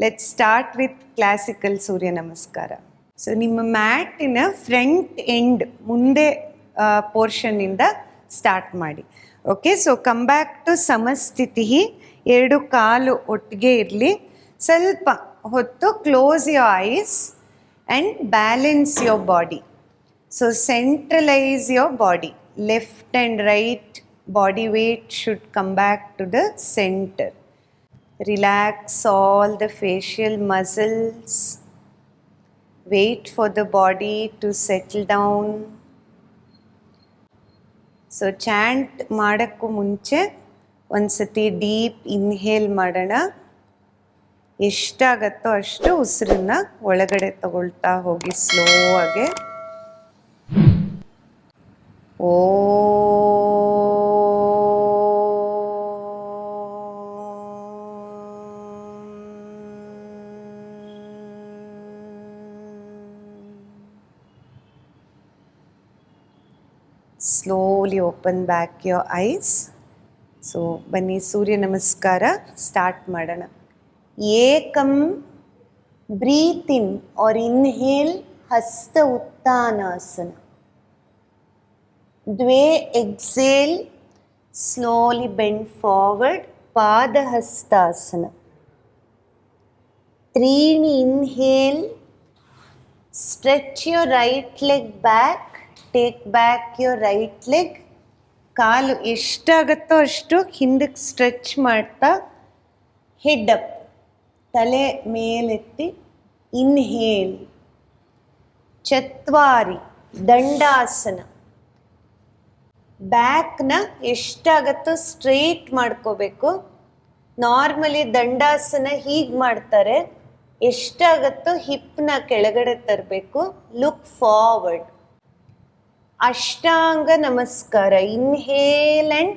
Let start with classical Surya Namaskara so ನಿಮ್ಮ ಮ್ಯಾಟಿನ front end ಮುಂದೆ ಪೋರ್ಷನ್ನಿಂದ ಸ್ಟಾರ್ಟ್ ಮಾಡಿ. Okay so come back to ಸಮಸ್ಥಿತಿ ಎರಡು ಕಾಲು ಒಟ್ಟಿಗೆ ಇರಲಿ. ಸ್ವಲ್ಪ ಹೊತ್ತು close your eyes and balance your body so centralise your body left and right body weight should come back to the centre Relax all the facial muscles. Wait for the body to settle down. So chant ಮಾಡೋಕ್ಕೂ ಮುಂಚೆ ಒಂದು ಸತಿ deep inhale ಮಾಡೋಣ ಎಷ್ಟಾಗತ್ತೋ ಅಷ್ಟು ಉಸಿರನ್ನ ಒಳಗಡೆ ತಗೊಳ್ತಾ ಹೋಗಿ ಸ್ಲೋ ಆಗಿ ಓ slowly open back your eyes so ಬನ್ನಿ ಸೂರ್ಯ ನಮಸ್ಕಾರ ಸ್ಟಾರ್ಟ್ ಮಾಡೋಣ ಏಕಂ breathe in or inhale Hasta Uttanasana ದ್ವೇ exhale slowly bend forward ಪಾದಹಸ್ತಾಸನ ತ್ರೀಣಿ inhale stretch your right leg back take back your right leg ಕಾಲು ಎಷ್ಟಾಗತ್ತೋ ಅಷ್ಟು ಹಿಂದಕ್ಕೆ ಸ್ಟ್ರೆಚ್ ಮಾಡ್ತಾ ಹೆಡ್ ಅಪ್ ತಲೆ ಮೇಲೆತ್ತಿ inhale ಚತ್ವಾರಿ, ದಂಡಾಸನ. ಬ್ಯಾಕ್ನ ಎಷ್ಟಾಗತ್ತೋ ಸ್ಟ್ರೇಟ್ ಮಾಡ್ಕೋಬೇಕು. ನಾರ್ಮಲಿ ದಂಡಾಸನ ಹೀಗೆ ಮಾಡ್ತಾರೆ. ಎಷ್ಟಾಗತ್ತೋ ಹಿಪ್ನ ಕೆಳಗಡೆ ತರಬೇಕು. ಲುಕ್ ಫಾರ್ವರ್ಡ್ ಅಷ್ಟಾಂಗ ನಮಸ್ಕಾರ. Inhale and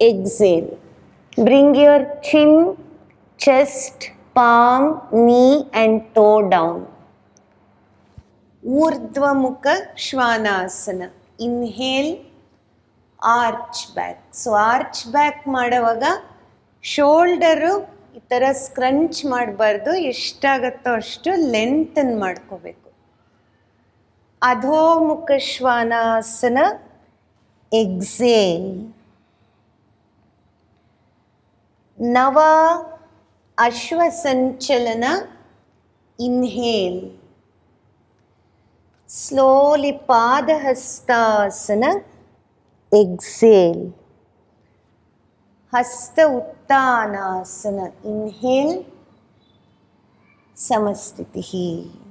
exhale. Bring your chin chest palm knee and toe down ಊರ್ಧ್ವಮುಖ ಶ್ವಾನಾಸನ. Inhale arch back so arch back ಮಾಡುವಾಗ ಶೋಲ್ಡರು ಈ ಥರ ಸ್ಕ್ರಂಚ್ ಮಾಡಬಾರ್ದು. ಎಷ್ಟಾಗತ್ತೋ ಅಷ್ಟು ಲೆಂತನ್ನು ಮಾಡ್ಕೋಬೇಕು. अधोमुख श्वानासन exhale. नवा अश्वसञ्चलन inhale. Slowly Padahastasana exhale. Hasta Uttanasana inhale. समस्थितिः।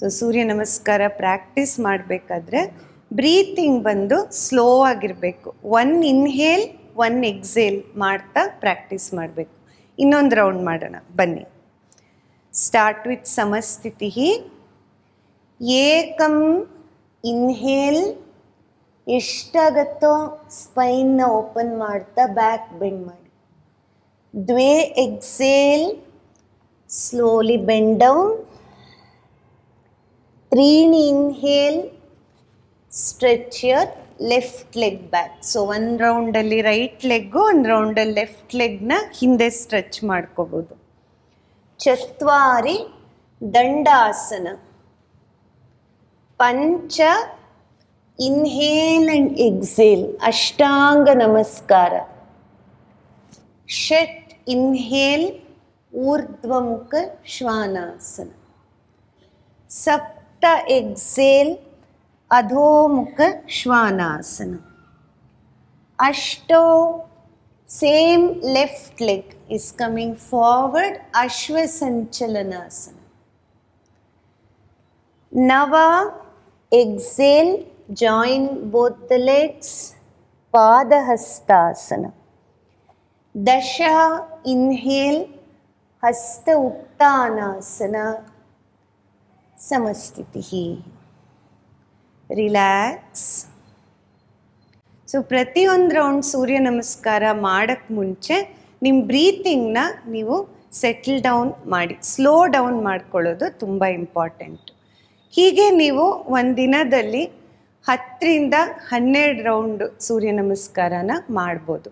So Surya Namaskar practice ಮಾಡಬೇಕಾದ್ರೆ breathing ಬಂದು ಸ್ಲೋ ಆಗಿರಬೇಕು. ಒನ್ ಇನ್ಹೇಲ್ ಒನ್ ಎಕ್ಸೇಲ್ ಮಾಡ್ತಾ ಪ್ರಾಕ್ಟೀಸ್ ಮಾಡಬೇಕು. ಇನ್ನೊಂದು ರೌಂಡ್ ಮಾಡೋಣ. ಬನ್ನಿ. ಸ್ಟಾರ್ಟ್ ವಿತ್ ಸಮಸ್ಥಿತಿ ಏಕಂ ಇನ್ಹೇಲ್ ಎಷ್ಟಾಗತ್ತೋ ಸ್ಪೈನ್ನ ಓಪನ್ ಮಾಡ್ತಾ ಬ್ಯಾಕ್ ಬೆಂಡ್ ಮಾಡಿ. ದ್ವೇ exhale slowly bend down ತ್ರೀಣಿ inhale stretch your left leg back so ಒಂದು ರೌಂಡಲ್ಲಿ ರೈಟ್ ಲೆಗ್ಗು ಒಂದು ರೌಂಡಲ್ಲಿ ಲೆಫ್ಟ್ ಲೆಗ್ನ ಹಿಂದೆ ಸ್ಟ್ರೆಚ್ ಮಾಡ್ಕೋಬೋದು. ಚತ್ವಾರಿ ದಂಡಾಸನ. ಪಂಚ ಇನ್ಹೇಲ್ ಅಂಡ್ ಎಕ್ಸೇಲ್ ಅಷ್ಟಾಂಗ ನಮಸ್ಕಾರ. ಷಟ್ ಇನ್ಹೇಲ್ ಊರ್ಧ್ವಮುಖ ಶ್ವಾನಾಸನ. lift the exhale adhomukha shvanasana ashto same left leg is coming forward ashva sanchalanasana nava exhale join both the legs padahastasana dasha inhale hasta uttanasana ಸಮಸ್ಥಿತಿ relax so ಪ್ರತಿಯೊಂದು round Surya Namaskara ಮಾಡೋಕ್ಕೆ ಮುಂಚೆ ನಿಮ್ಮ ಬ್ರೀತಿಂಗ್ನ ನೀವು ಸೆಟಲ್ ಡೌನ್ ಮಾಡಿ slow down ಮಾಡ್ಕೊಳ್ಳೋದು ತುಂಬ important ಹೀಗೆ ನೀವು ಒಂದು ದಿನದಲ್ಲಿ ಹತ್ತರಿಂದ ಹನ್ನೆರಡು ರೌಂಡ್ ಸೂರ್ಯ ನಮಸ್ಕಾರನ ಮಾಡ್ಬೋದು.